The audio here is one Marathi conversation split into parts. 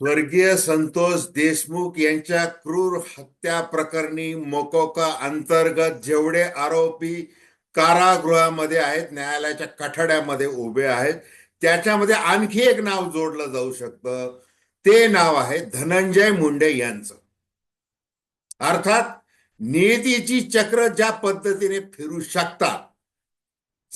स्वर्गीय संतोष देशमुख यांच्या क्रूर हत्या प्रकरणी मोकोका अंतर्गत जेवढे आरोपी कारागृहामध्ये आहेत न्यायालयाच्या कठड्यामध्ये उभे आहेत त्याच्यामध्ये आणखी एक नाव जोडलं जाऊ शकतं. ते नाव आहे धनंजय मुंडे यांचं. अर्थात नियतीची चक्र ज्या पद्धतीने फिरू शकतात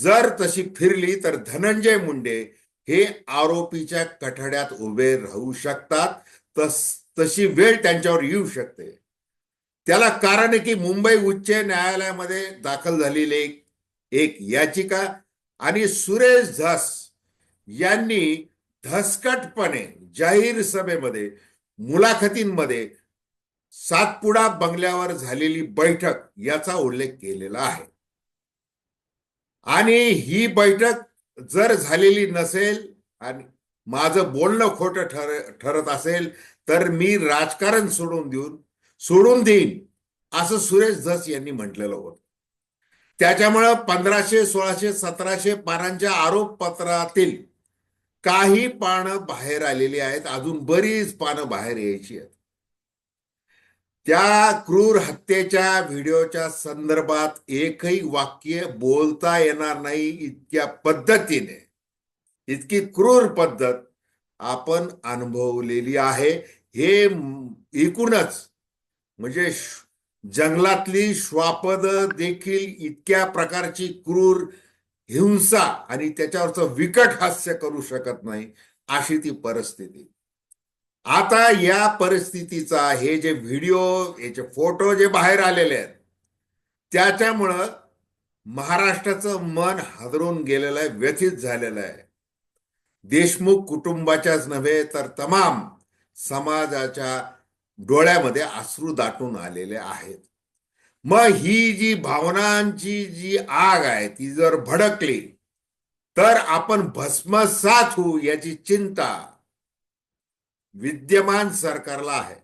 जर तशी फिरली तर धनंजय मुंडे हे आरोपीच्या कठड्यात उभे राहू शकतात तस तशी वेळ त्यांच्यावर येऊ शकते. त्याला कारण आहे की मुंबई उच्च न्यायालयामध्ये दाखल झालेली एक एक याचिका आणि सुरेश धस यांनी धसकटपणे जाहीर सभेमध्ये मुलाखतींमध्ये सातपुडा बंगल्यावर झालेली बैठक याचा उल्लेख केलेला आहे. आणि ही बैठक जर झालेली नसेल आणि माझं बोलणं खोटं ठर ठरत असेल तर मी राजकारण सोडून देऊन सोडून देईन असं सुरेश धस यांनी म्हटलेलं होतं. त्याच्यामुळं पंधराशे सोळाशे सतराशे पानांच्या आरोपपत्रातील काही पानं बाहेर आलेली आहेत. अजून बरीच पानं बाहेर यायची आहेत. त्या क्रूर हत्येच्या व्हिडिओच्या संदर्भात एकही वाक्य बोलता येणार नाही इतक्या पद्धतीने. इतकी क्रूर पद्धत आपण अनुभवलेली आहे. हे एकूणच म्हणजे जंगलातली श्वापद देखील इतक्या प्रकारची क्रूर हिंसा आणि त्याच्यावरचं विकट हास्य करू शकत नाही अशी ती परिस्थिती. आता या परिस्थितीचा हे जे व्हिडिओ याचे फोटो जे बाहेर आलेले आहेत त्याच्यामुळं महाराष्ट्राचं मन हादरून गेलेलं आहे व्यथित झालेलं आहे. देशमुख कुटुंबाच्याच नव्हे तर तमाम समाजाच्या डोळ्यामध्ये अश्रू दाटून आलेले आहेत. मग ही जी भावनांची जी आग आहे ती जर भडकली तर आपण भस्मसात होऊ याची चिंता विद्यमान सरकारला आहे.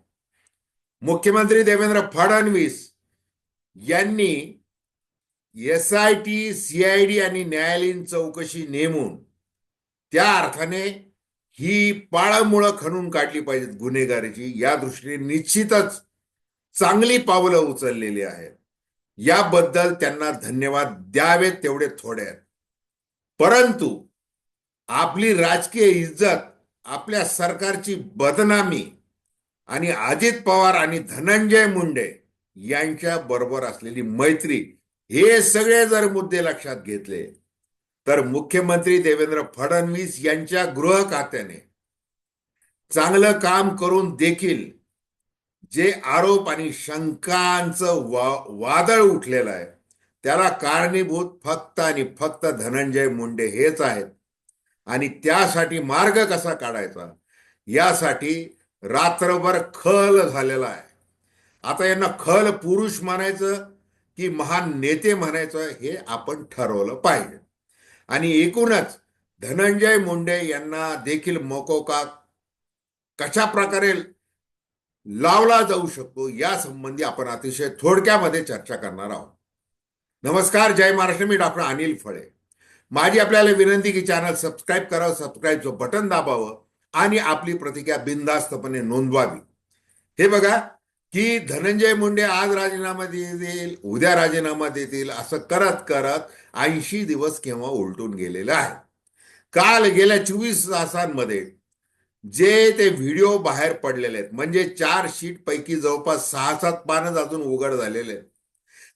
मुख्यमंत्री देवेंद्र फडणवीस यांनी एस आय टी सीआयडी आणि न्यायालयीन चौकशी नेमून त्या अर्थाने ही पाळमुळं खणून काढली पाहिजेत गुन्हेगारीची. या दृष्टीने निश्चितच चांगली पावलं उचललेली आहेत. याबद्दल त्यांना धन्यवाद द्यावेत तेवढे थोडे आहेत. परंतु आपली राजकीय इज्जत आपल्या सरकारची बदनामी आणि अजित पवार आणि धनंजय मुंडे यांच्या बरोबर असलेली मैत्री हे सगळे जर मुद्दे लक्षात घेतले तर मुख्यमंत्री देवेंद्र फडणवीस यांच्या गृह खात्याने चांगलं काम करून देखील जे आरोप आणि शंकांचं वा वादळ उठलेलं आहे त्याला कारणीभूत फक्त आणि फक्त धनंजय मुंडे हेच आहेत. आणि त्यासाठी मार्ग कसा काढायचा? यासाठी रात्रभर खल झालेला आहे. आता यांना खल पुरुष म्हणायचं की महान नेते म्हणायचं हे आपण ठरवलं पाहिजे. आणि एकूणच धनंजय मुंडे यांना देखील मोकोका कशा प्रकारे लावला जाऊ शकतो या संबंधी आपण अतिशय थोडक्यामध्ये चर्चा करणार आहोत. नमस्कार जय महाराष्ट्र. मी डॉक्टर अनिल फळे. माझी आपल्याला विनंती की चॅनल सबस्क्राईब करावं सबस्क्राईबचं बटन दाबावं आणि आपली प्रतिक्रिया बिनधास्तपणे नोंदवावी. हे बघा की धनंजय मुंडे आज राजीनामा देतील उद्या राजीनामा देतील असं करत करत ऐंशी दिवस केव्हा उलटून गेलेलं आहे. काल गेल्या चोवीस तासांमध्ये जे ते व्हिडिओ बाहेर पडलेले आहेत म्हणजे चार शीट पैकी जवळपास सहा सात पानच अजून उघड झालेले आहेत.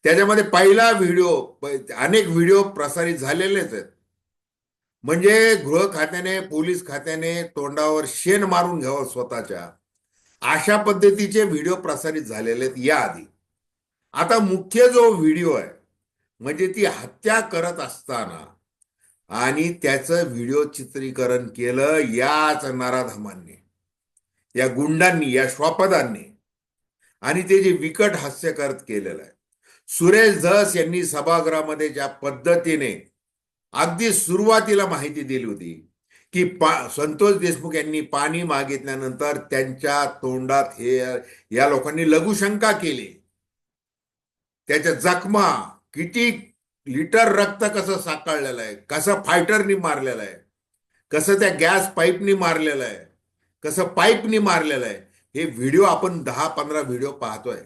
त्याच्यामध्ये पहिला व्हिडिओ अनेक व्हिडिओ प्रसारित झालेलेच आहेत. म्हणजे गृह खात्याने पोलीस खात्याने तोंडावर शेण मारून घ्यावं स्वतःच्या. अशा पद्धतीचे व्हिडिओ प्रसारित झालेले आहेत याआधी. आता मुख्य जो व्हिडिओ आहे म्हणजे ती हत्या करत असताना आणि त्याचं व्हिडिओ चित्रीकरण केलं याच नराधमांनी या गुंडांनी या श्वापदांनी. आणि ते जे विकट हास्य करत केलेलं आहे. सुरेश धस यांनी सभागृहामध्ये ज्या पद्धतीने अगदी सुरुवातीला माहिती दिली होती की पा संतोष देशमुख यांनी पाणी मागितल्यानंतर त्यांच्या तोंडात हे या लोकांनी लघुशंका केली. त्याच्या जखमा किती लिटर रक्त कसं साकळलेलं आहे कसं फायटरनी मारलेलं आहे कसं त्या गॅस पाईपनी मारलेलं आहे कसं पाईपनी मारलेलं आहे हे व्हिडिओ आपण दहा पंधरा व्हिडिओ पाहतोय.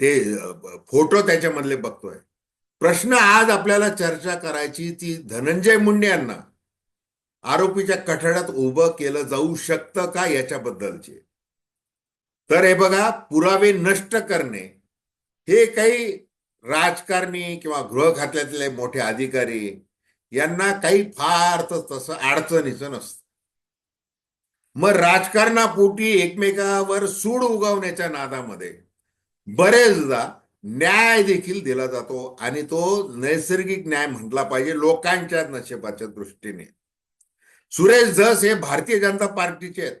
ते फोटो त्याच्यामधले बघतोय. प्रश्न आज आपल्याला चर्चा करायची ती धनंजय मुंडे यांना. आरोपीच्या कठड्यात उभं केलं जाऊ शकतं का याच्याबद्दलचे? तर हे बघा पुरावे नष्ट करणे. हे काही राजकारणी किंवा गृह खात्यातले मोठे अधिकारी यांना काही फार तर तसं अडचणीचं नसतं. मग राजकारणापोटी एकमेकावर सूड उगवण्याच्या नादामध्ये बरेचदा न्याय देखील दिला जातो आणि तो नैसर्गिक न्याय म्हटला पाहिजे लोकांच्या नशेबाच्या दृष्टीने. सुरेश धस हे भारतीय जनता पार्टीचे आहेत.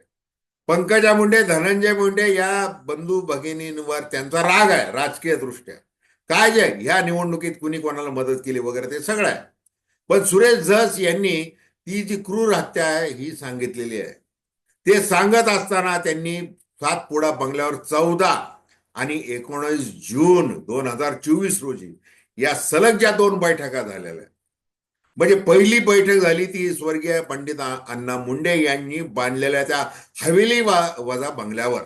पंकजा मुंडे धनंजय मुंडे या बंधू भगिनींवर त्यांचा राग आहे राजकीय दृष्ट्या. काय जे ह्या निवडणुकीत कुणी कोणाला मदत केली वगैरे ते सगळं आहे. पण सुरेश धस यांनी ती जी क्रूर हत्या आहे ही सांगितलेली आहे. ते सांगत असताना त्यांनी सातपुडा बंगल्यावर चौदा आणि एकोणीस जून दोन हजार चोवीस रोजी या सलग ज्या दोन बैठका झालेल्या म्हणजे पहिली बैठक झाली ती स्वर्गीय पंडित अण्णा मुंडे यांनी बांधलेल्या त्या हवेली वजा बंगल्यावर.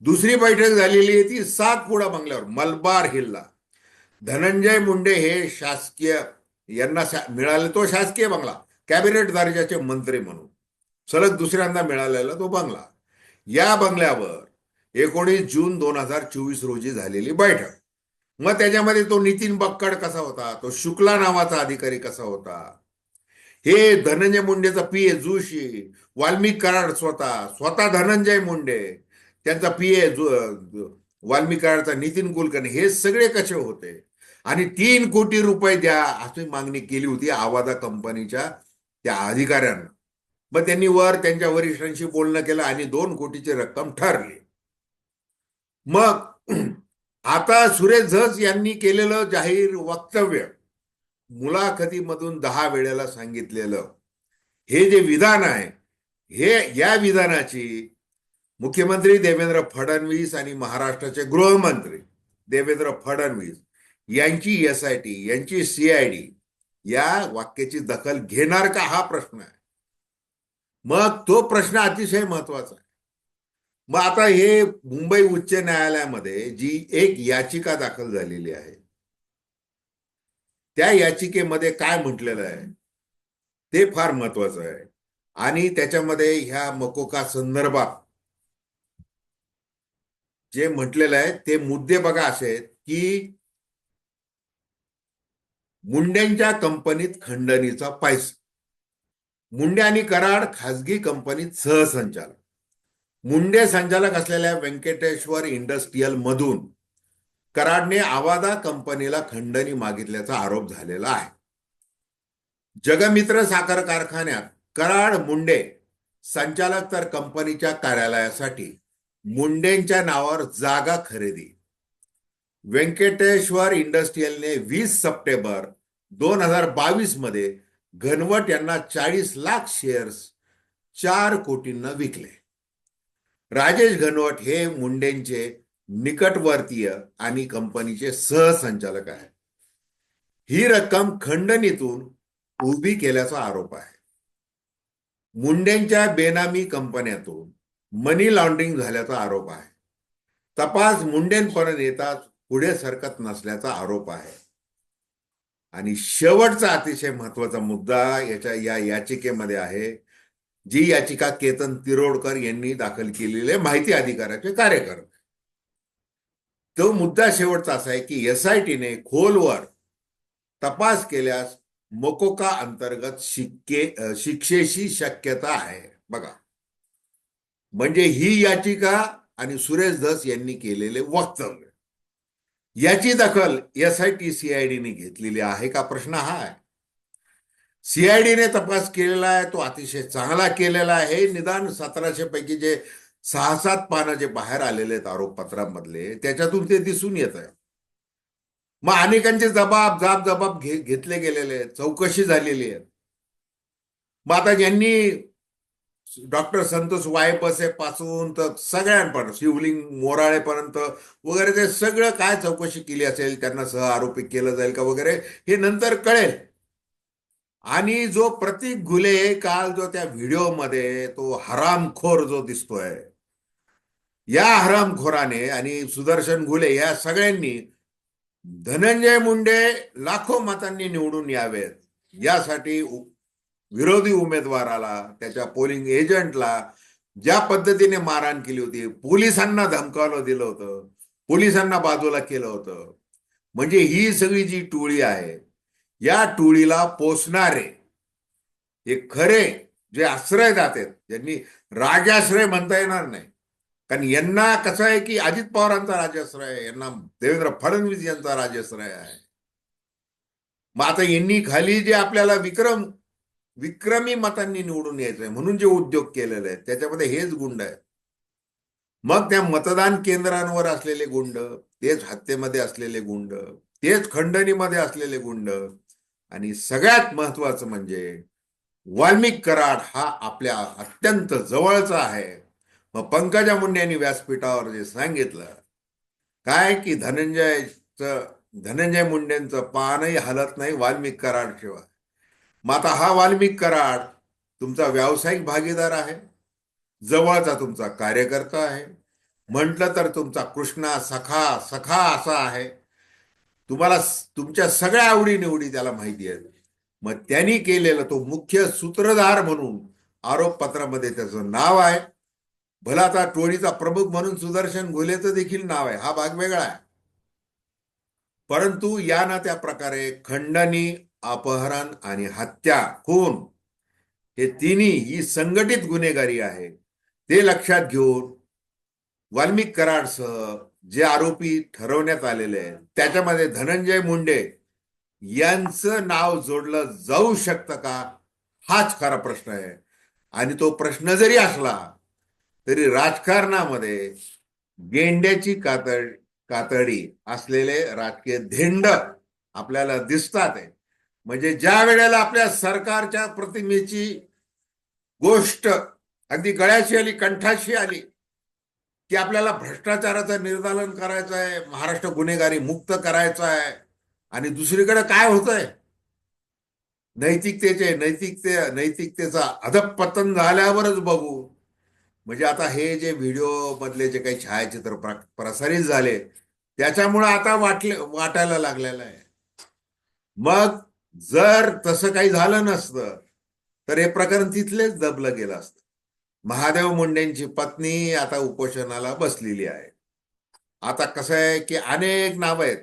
दुसरी बैठक झालेली आहे ती सातपुडा बंगल्यावर मलबार हिलला. धनंजय मुंडे हे शासकीय यांना मिळाले तो शासकीय बंगला कॅबिनेट दर्जाचे मंत्री म्हणून. सलग दुसऱ्यांदा मिळालेला तो बंगला. या बंगल्यावर एकोणीस जून दोन हजार चोवीस रोजी झालेली बैठक. मग त्याच्यामध्ये तो नितीन बक्कड कसा होता? तो शुक्ला नावाचा अधिकारी कसा होता? हे धनंजय मुंडेचा पी ए जोशी वाल्मिक कराड स्वतः स्वतः धनंजय मुंडे त्यांचा पी ए वाल्मिक कराडचा नितीन कुलकर्णी हे सगळे कसे होते? आणि तीन कोटी रुपये द्या अशी मागणी केली होती आवाजा कंपनीच्या त्या अधिकाऱ्यांना. मग त्यांनी वर त्यांच्या वरिष्ठांशी बोलणं केलं आणि दोन कोटीची रक्कम ठरली. मग आता सुरेश झस यांनी केलेलं जाहीर वक्तव्य मुलाखतीमधून दहा वेळेला सांगितलेलं. हे जे विधान आहे हे या विधानाची मुख्यमंत्री देवेंद्र फडणवीस आणि महाराष्ट्राचे गृहमंत्री देवेंद्र फडणवीस यांची एस आय टी यांची सीआयडी या वाक्याची दखल घेणार का हा प्रश्न आहे? मग तो प्रश्न अतिशय महत्त्वाचा आहे. मग आता हे मुंबई उच्च न्यायालयामध्ये जी एक याचिका दाखल झालेली आहे त्या याचिकेमध्ये काय म्हटलेलं आहे ते फार महत्वाचं आहे. आणि त्याच्यामध्ये ह्या मकोका संदर्भात जे म्हटलेलं आहे ते मुद्दे बघा असे आहेत की मुंड्यांच्या कंपनीत खंडणीचा पैसा मुंडे आणि कराड खाजगी कंपनीत सहसंचालक. मुंडे संचालक असलेल्या व्यंकटेश्वर इंडस्ट्रीयल मधून कराडने आवादा कंपनीला खंडणी मागितल्याचा आरोप झालेला आहे. जगमित्र साखर कारखान्यात कराड मुंडे संचालक तर कंपनीच्या कार्यालयासाठी मुंडेंच्या नावावर जागा खरेदी. व्यंकटेश्वर इंडस्ट्रीयलने वीस सप्टेंबर दोन हजार बावीसमध्ये घनवट यांना चाळीस लाख शेअर्स चार कोटींना विकले. राजेश घनवट हे मुंडेंचे निकटवर्तीय आणि कंपनीचे सहसंचालक आहे ही रक्कम खंडणीतून उभी केल्याचा आरोप आहे. मुंडेंच्या बेनामी कंपन्यातून मनी लॉन्ड्रिंग झाल्याचा आरोप आहे. तपास मुंडेंपर्यंत येताच पुढे सरकत नसल्याचा आरोप आहे. आणि शेवटचा अतिशय महत्त्वाचा मुद्दा याच्या या याचिकेमध्ये आहे. जी याचिका केतन तिरोडकर यांनी दाखल केलेली आहे माहिती अधिकाराचे कार्यकर्ते. तो मुद्दा शेवटचा असा आहे की एस आय टीने खोलवर तपास केल्यास मोकोका अंतर्गत शिक्के शिक्षेची शक्यता आहे. बघा. म्हणजे ही याचिका आणि सुरेश धस यांनी केलेले वक्तव्य. याची दखल एस आय टी सीआयडीने घेतलेली आहे का? प्रश्न हा आहे. सीआयडीने तपास केलेला आहे तो अतिशय चांगला केलेला आहे. निदान सतराशे पैकी जे सहा सात पानं जे बाहेर आलेले आहेत आरोपपत्रांमधले त्याच्यातून ते दिसून येत आहे. मग अनेकांचे जबाब जाब जबाब घे घेतले गेलेले आहेत चौकशी झालेली आहे. मग आता ज्यांनी डॉक्टर संतोष वायपसे पासून तर सगळ्यांपर्यंत शिवलिंग मोराळेपर्यंत वगैरे ते सगळं काय चौकशी केली असेल त्यांना सह आरोपी केलं जाईल का वगैरे हे नंतर कळेल. आणि जो प्रतीक घुले काल जो त्या व्हिडिओमध्ये तो हरामखोर जो दिसतोय या हरामखोराने आणि सुदर्शन घुले या सगळ्यांनी धनंजय मुंडे लाखो मतांनी निवडून यावेत. यासाठी विरोधी उमेदवाराला त्याच्या पोलिंग एजंटला ज्या पद्धतीने मारहाण केली होती पोलिसांना धमकावलं दिलं होतं पोलिसांना बाजूला केलं होतं. म्हणजे ही सगळी जी टोळी आहे या टोळीला पोचणारे हे खरे जे आश्रयदाते आहेत ज्यांनी राजाश्रय म्हणता येणार नाही. कारण यांना कसं आहे की अजित पवारांचा राजाश्रय आहे यांना देवेंद्र फडणवीस यांचा राजाश्रय आहे. मग आता यांनी खाली जे आपल्याला विक्रम विक्रमी मतांनी निवडून यायचंय म्हणून जे उद्योग केलेले आहेत त्याच्यामध्ये हेच गुंड आहेत. मग त्या मतदान केंद्रांवर असलेले गुंड तेच हत्येमध्ये असलेले गुंड तेच खंडणीमध्ये असलेले गुंड आणि सगळ्यात महत्वाचं म्हणजे वाल्मिक कराड हा आपल्या अत्यंत जवळचा आहे. मग पंकजा मुंडे यांनी व्यासपीठावर जे सांगितलं काय की धनंजयचं धनंजय मुंडेंचं पानही हलत नाही वाल्मिक कराड शिवाय. मग आता हा वाल्मिक कराड तुमचा व्यावसायिक भागीदार आहे जवळचा तुमचा कार्यकर्ता आहे. म्हटलं तर तुमचा कृष्णा सखा सखा असा आहे. तुम्हाला तुमच्या सगळ्या आवडीनिवडी त्याला माहिती आहेत. मग त्यांनी केलेला तो मुख्य सूत्रधार म्हणून आरोपपत्रामध्ये त्याचं नाव आहे. भला आता टोळीचा प्रमुख म्हणून सुदर्शन गोलेचं देखील नाव आहे. हा भाग वेगळा आहे. परंतु या ना त्या प्रकारे खंडणी अपहरण आणि हत्या खून हे तिन्ही ही संघटित गुन्हेगारी आहे. ते लक्षात घेऊन वाल्मिक कराडसह जे आरोपी ठरवण्यात आलेले आहेत त्याच्यामध्ये धनंजय मुंडे यांचं नाव जोडलं जाऊ शकतं का? हाच खरा प्रश्न आहे. आणि तो प्रश्न जरी असला तरी राजकारणामध्ये गेंड्याची कातड कातडी असलेले राजकीय धेंड आपल्याला दिसतात आहे. म्हणजे ज्या वेळेला आपल्या सरकारच्या प्रतिमेची गोष्ट अगदी गळ्याशी आली कंठाशी आली की आपल्याला भ्रष्टाचाराचं निर्दालन करायचं आहे महाराष्ट्र गुन्हेगारी मुक्त करायचं आहे आणि दुसरीकडे काय होतंय? नैतिकतेचे नैतिकते नैतिकतेचा अधपतन झाल्यावरच बघू. म्हणजे आता हे जे व्हिडिओ मधले जे काही छायाचित्र प्रसारित झाले त्याच्यामुळे आता वाटले वाटायला लागलेलं आहे. मग जर तसं काही झालं नसतं तर हे प्रकरण तिथलेच दबलं गेलं असतं. महादेव मुंडेंची पत्नी आता उपोषणाला बसलेली आहे. आता कसं आहे की अनेक नाव आहेत.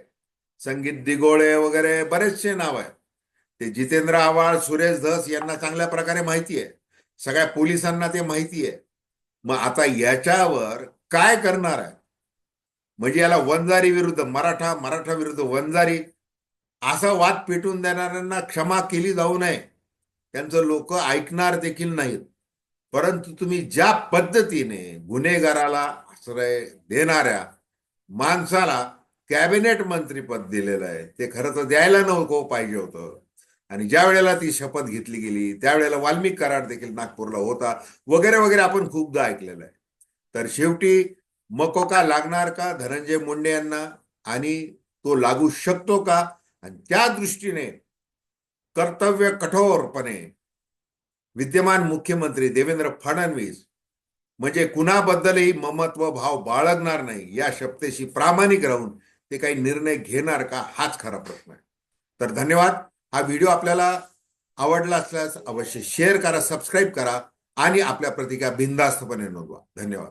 संगीत दिगोळे वगैरे बरेचसे नाव आहेत. ते जितेंद्र आव्हाड सुरेश धस यांना चांगल्या प्रकारे माहिती आहे. सगळ्या पोलिसांना ते माहिती आहे. मग आता याच्यावर काय करणार आहे? म्हणजे याला वंजारी विरुद्ध मराठा मराठा विरुद्ध वंजारी असा वाद पेटून देणाऱ्यांना क्षमा केली जाऊ नये. त्यांचं लोक ऐकणार देखील नाहीत. परंतु तुम्ही ज्या पद्धतीने गुन्हेगाराला आश्रय देणाऱ्या माणसाला कॅबिनेट मंत्रीपद दिलेलं आहे ते खरं तर द्यायला नको पाहिजे होतं. आणि ज्या वेळेला ती शपथ घेतली गेली त्यावेळेला वाल्मिक कराड देखील नागपूरला होता वगैरे वगैरे आपण खूपदा ऐकलेलं आहे. तर शेवटी मकोका लागणार का धनंजय मुंडे यांना आणि तो लागू शकतो का? आणि त्या दृष्टीने कर्तव्य कठोरपणे विद्यमान मुख्यमंत्री देवेंद्र फडणवीस म्हणजे कुणाबद्दलही ममत्व भाव बाळगणार नाही या शब्देशी प्रामाणिक राहून ते काही निर्णय घेणार का हाच खरा प्रश्न आहे. तर धन्यवाद. हा व्हिडिओ आपल्याला आवडला असल्यास अवश्य शेअर करा सबस्क्राईब करा आणि आपल्या प्रतिक्रिया बिनधास्तपणे नोंदवा. धन्यवाद.